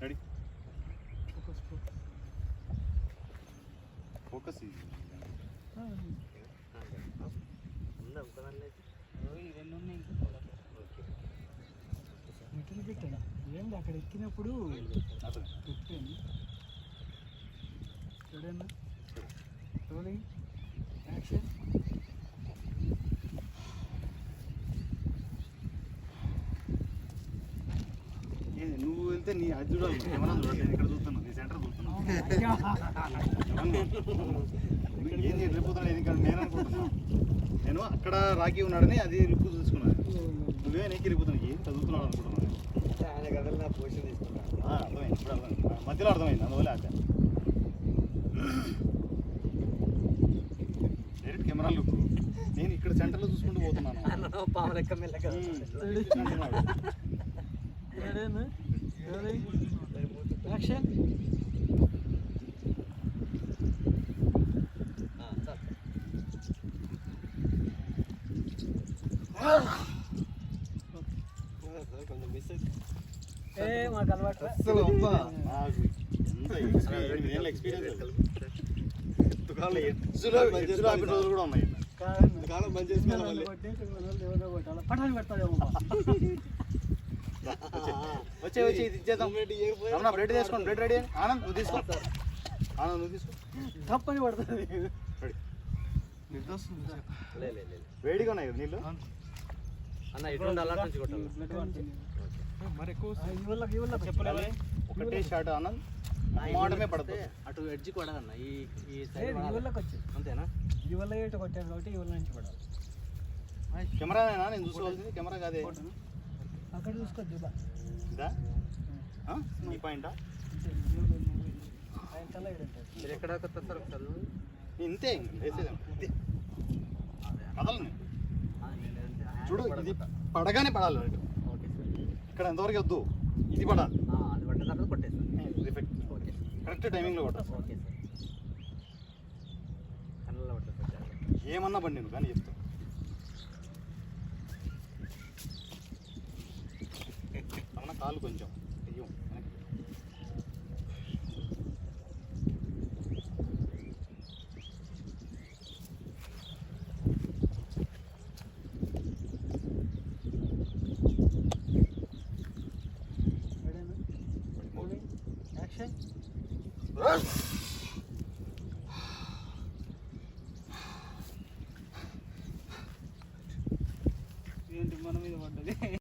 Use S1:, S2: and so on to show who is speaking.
S1: Ready focus
S2: material పెట్టాడా ఏంది అక్కడ ఎక్కినప్పుడు పెట్టాను. చూడండి రోలింగ్ యాక్షన్
S1: ఏంది నువ్వు వెళ్తే నీ అది చూడాలి కెమెరా చూడాలి నేను ఇక్కడ చూస్తున్నాను నీ సెంటర్ చూస్తున్నాను ఏం ఇక్కడ నేను అనుకుంటున్నా. నేను అక్కడ రాకి ఉన్నాడని అది లుక్ చూసుకున్నాను నువ్వే నీకు వెళ్ళిపోతున్నావు ఏం చదువుతున్నాడు అనుకుంటున్నాను ఆ, అర్థమైంది. ఇప్పుడు అర్థమైంది. ఆ, మధ్యలో అర్థమైంది. అందువల్ల ఆశ. డైరెక్ట్ కెమెరా లుక్ నేను ఇక్కడ సెంటర్లో చూసుకుంటూ పోతున్నాను.
S3: పాము లెక్క మెల్లగా
S2: యాక్షన్
S3: కొంచెం మిస్
S2: ఏ మాకు అలవాటు
S1: అసలు అబ్బా. నాకు ఎంత ఎక్స్పీరియన్స్ ఏళ్ళ ఎక్స్పీరియన్స్ ఎడ్జులో ఎడ్జులో ఆపిన రోజులు కూడా ఉన్నాయి.
S3: కాలం బంద్ చేసుకోవాలి మళ్ళీ?
S2: పటాలు పెడతాడేమో
S1: వచ్చే వచ్చి ఇది ఇచ్చేద్దాం. రమణ బ్రెడ్ తీసుకోండి బ్రెడ్ రెడీ ఆనంద్ నువ్వు తీసుకో. ఆనంద్ నువ్వు తీసుకో.
S2: తప్పని పడుతుంది
S1: రెడీ.
S3: లే, లే, లే.
S1: వేడిగా ఉన్నాయి కదా నీళ్ళు?
S3: అన్న ఇటువంటి అలర్ట్ నుంచి కొట్టాలి?
S1: ఒకటే షాట్ ఆనంద్. మాటమే పడుతుంది
S3: అటు ఎడ్జి కొడగన్న ఈ ఈ సైడ్
S2: ఇవ్వలకి వచ్చింది.
S3: అంతేనా?
S2: ఇవ్వల ఏట కొట్టాను కాబట్టి ఇవ్వల నుంచి పడాలి
S1: కెమెరానేనా? నేను చూసుకోవాల్సింది కెమెరా కాదే.
S2: అక్కడ చూసుకోవద్దు బా
S1: ఇదా? ఆ? ఈ పాయింటా?
S3: మీరు ఎక్కడ కొత్తారు ఒకసారి?
S1: ఇంతే వేసేదాం ఇంతే కదలని చూడు ఇది. పడగానే పడాలి రైట్.
S3: Okay sir.
S1: ఇక్కడ ఎంతవరకు వద్దు? ఇది పడాలి. కరెక్ట్ టైమింగ్లో కొట్టాలి. ఏమన్నా బండి నువ్వు కానీ చెప్తా. కాలు కొంచెం అయ్యో ఏంటి
S2: మన మీద పడ్డది?